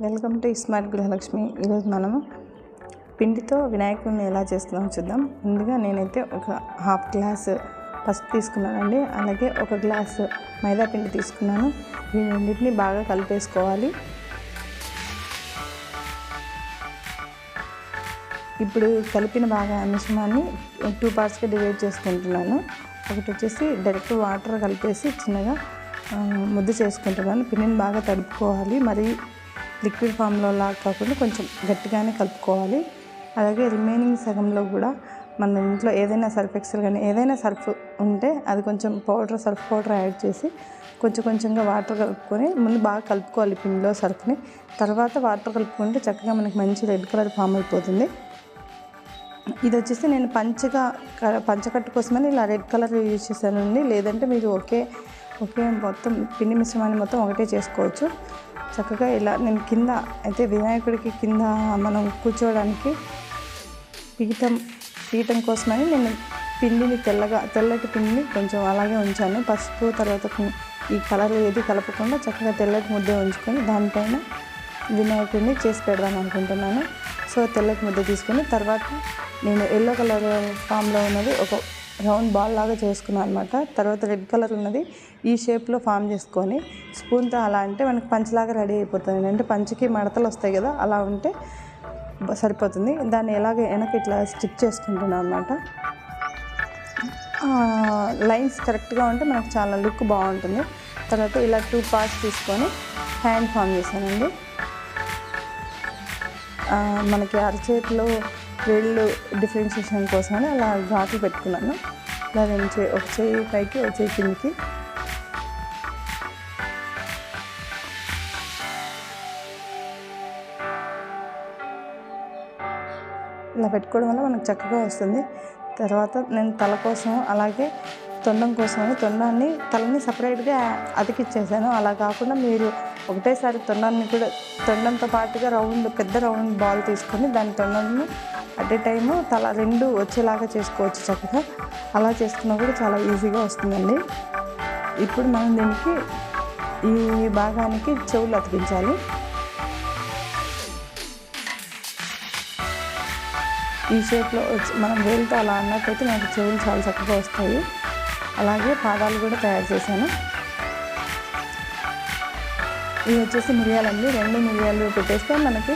Welcome to smart గృహలక్ష్మి. ఈరోజు మనము పిండితో వినాయకుడిని ఎలా చేస్తున్నామో చూద్దాం. ముందుగా నేనైతే ఒక హాఫ్ గ్లాస్ పసుపు తీసుకున్నానండి. అలాగే ఒక గ్లాస్ మైదా పిండి తీసుకున్నాను. ఈ రెండింటిని బాగా కలిపేసుకోవాలి. ఇప్పుడు కలిపిన బాగా మిశ్రమాన్ని టూ పార్ట్స్గా డివైడ్ చేసుకుంటున్నాను. ఒకటి వచ్చేసి డైరెక్ట్ వాటర్ కలిపేసి చిన్నగా ముద్దు ముద్ద చేసుకుంటున్నాను. పిండిని బాగా తడుపుకోవాలి. మరి లిక్విడ్ ఫామ్లో లాగా కాకుండా కొంచెం గట్టిగానే కలుపుకోవాలి. అలాగే రిమైనింగ్ సగంలో కూడా మన ఇంట్లో ఏదైనా సర్ఫ్ ఎక్సెల్ కానీ ఏదైనా సర్ఫ్ ఉంటే అది కొంచెం పౌడర్ సర్ఫ్ పౌడర్ యాడ్ చేసి కొంచెం కొంచెంగా వాటర్ కలుపుకొని ముందు బాగా కలుపుకోవాలి పిండిలో సర్ఫ్ని. తర్వాత వాటర్ కలుపుకుంటే చక్కగా మనకి మంచి రెడ్ కలర్ ఫామ్ అయిపోతుంది. ఇది వచ్చేసి నేను పంచగా క- పంచకట్టు కోసమని ఇలా రెడ్ కలర్ యూజ్ చేశానండి. లేదంటే మీరు ఒకే ఒకే మొత్తం పిండి మిశ్రమాన్ని మొత్తం ఒకటే చేసుకోవచ్చు. చక్కగా ఇలా నేను కింద అయితే వినాయకుడికి కింద మనం కూర్చోవడానికి పీఠం పీఠం కోసమని నేను పిండిని తెల్లగా తెల్లటి పిండిని కొంచెం అలాగే ఉంచాను. పసుపు తర్వాత ఈ కలర్ ఏది కలపకుండా చక్కగా తెల్లటి ముద్ద ఉంచుకొని దానిపైన వినాయకుడిని చేసి పెడదాం అనుకుంటున్నాను. సో తెల్లటి ముద్ద తీసుకొని తర్వాత నేను ఎల్లో కలర్ ఫామ్లో ఉన్నది ఒక రౌండ్ బాల్ లాగా చేసుకున్నాను అనమాట తర్వాత రెడ్ కలర్ ఉన్నది. ఈ షేప్లో ఫామ్ చేసుకొని స్పూన్తో అలా అంటే మనకి పంచలాగా రెడీ అయిపోతుంది. అంటే పంచకి మడతలు వస్తాయి కదా అలా ఉంటే సరిపోతుంది. దాన్ని ఎలాగ వెనక ఇట్లా స్టిక్ చేసుకుంటున్నాను అనమాట లైన్స్ కరెక్ట్గా ఉంటే మనకు చాలా లుక్ బాగుంటుంది. తర్వాత ఇలా టూ పార్ట్స్ తీసుకొని హ్యాండ్ ఫామ్ చేశానండి. మనకి అరచేతిలో వేళ్ళు డిఫరెన్షియేషన్ కోసమని అలా ఘాట్లు పెట్టుకున్నాను. ఇలా రెండు చే ఒక చేయి పైకి ఒక చేయి కిందికి. ఇలా పెట్టుకోవడం వల్ల మనకు చక్కగా వస్తుంది. తర్వాత నేను తల కోసం అలాగే తొండం కోసం తొండాన్ని తలని సపరేట్గా అతికిచ్చేసాను. అలా కాకుండా మీరు ఒకటేసారి తొండాన్ని కూడా తొండంతో పాటుగా రౌండ్ పెద్ద రౌండ్ బాల్ తీసుకొని దాని తొండంని అట్ ఏ టైము తల రెండు వచ్చేలాగా చేసుకోవచ్చు చక్కగా. అలా చేసుకున్నా కూడా చాలా ఈజీగా వస్తుందండి. ఇప్పుడు మనం దీనికి ఈ భాగానికి చెవులు అతికించాలి. ఈ షేప్లో వచ్చి మనం వేలుతో అలా అన్నట్టయితే మనకు చెవులు చాలా చక్కగా వస్తాయి. అలాగే పాదాలు కూడా తయారు చేశాను. ఇవి వచ్చేసి మిరియాలండి. రెండు మిరియాలు పెట్టేస్తే మనకి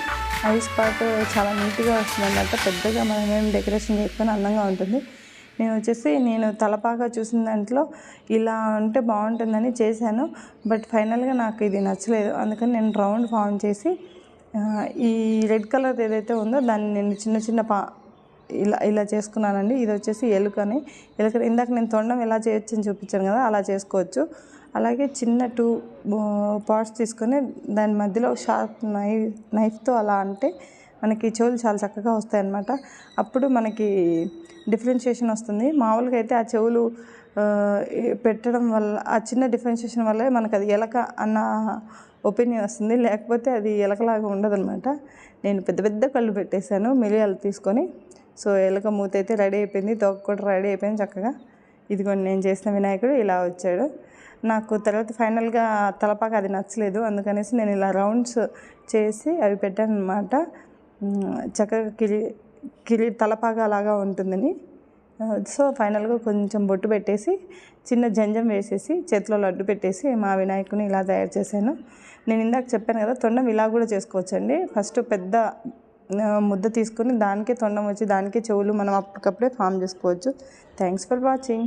ఐస్ పాట్ చాలా నీట్గా వస్తుందన్నమాట. పెద్దగా మనం ఏం డెకరేషన్ చేసుకొని అందంగా ఉంటుంది. నేను వచ్చేసి నేను తలపాగా చూసిన దాంట్లో ఇలా ఉంటే బాగుంటుందని చేశాను. బట్ ఫైనల్గా నాకు ఇది నచ్చలేదు. అందుకని నేను రౌండ్ ఫామ్ చేసి ఈ రెడ్ కలర్ ఏదైతే ఉందో దాన్ని నేను చిన్న చిన్న పా ఇలా ఇలా చేసుకున్నానండి. ఇది వచ్చేసి ఎలుకని. ఎలుక ఇందాక నేను తొండం ఎలా చేయొచ్చు అని చూపించాను కదా అలా చేసుకోవచ్చు. అలాగే చిన్న టూ పార్ట్స్ తీసుకొని దాని మధ్యలో షార్ప్ నైఫ్ నైఫ్తో అలా అంటే మనకి చెవులు చాలా చక్కగా వస్తాయి అన్నమాట అప్పుడు మనకి డిఫరెన్షియేషన్ వస్తుంది. మామూలుగా అయితే ఆ చెవులు పెట్టడం వల్ల ఆ చిన్న డిఫరెన్షియేషన్ వల్లే మనకు అది ఎలక అన్న ఒపీనియన్ వస్తుంది. లేకపోతే అది ఎలకలాగా ఉండదన్నమాట. నేను పెద్ద పెద్ద కళ్ళు పెట్టేశాను మిరియాలు తీసుకొని. సో ఎలక మూత అయితే రెడీ అయిపోయింది తోక కూడా రెడీ అయిపోయింది చక్కగా. ఇదిగోండి నేను చేసిన వినాయకుడు ఇలా వచ్చాడు. నాకు తర్వాత ఫైనల్గా తలపాక అది నచ్చలేదు. అందుకనేసి నేను ఇలా రౌండ్స్ చేసి అవి పెట్టాను అనమాట చక్కగా కిరి కిరి తలపాక లాగా ఉంటుందని. సో ఫైనల్గా కొంచెం బొట్టు పెట్టేసి చిన్న జంజం వేసేసి చేతిలో లడ్డు పెట్టేసి మా వినాయకుని ఇలా తయారు చేశాను. నేను ఇందాక చెప్పాను కదా తొండం ఇలా కూడా చేసుకోవచ్చండి. ఫస్ట్ పెద్ద ముద్ద తీసుకొని దానికే తొండం వచ్చి దానికే చెవులు మనం అప్పటికప్పుడే ఫామ్ చేసుకోవచ్చు. Thanks for watching